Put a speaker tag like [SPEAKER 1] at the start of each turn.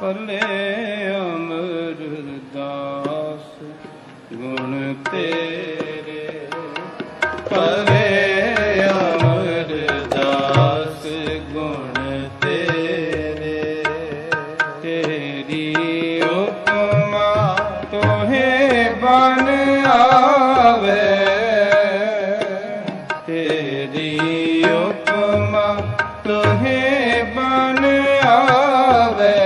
[SPEAKER 1] Play Amardas, ਗੁਣ ਤੇਰੇ। Play Amardas, ਗੁਣ ਤੇਰੇ। ਤੇਰੀ ਉਪਮਾ ਤੋਹੇ ਬਨ ਆਵੇ। ਤੇਰੀ ਉਪਮਾ ਤੋਹੇ ਬਨ ਆਵੇ।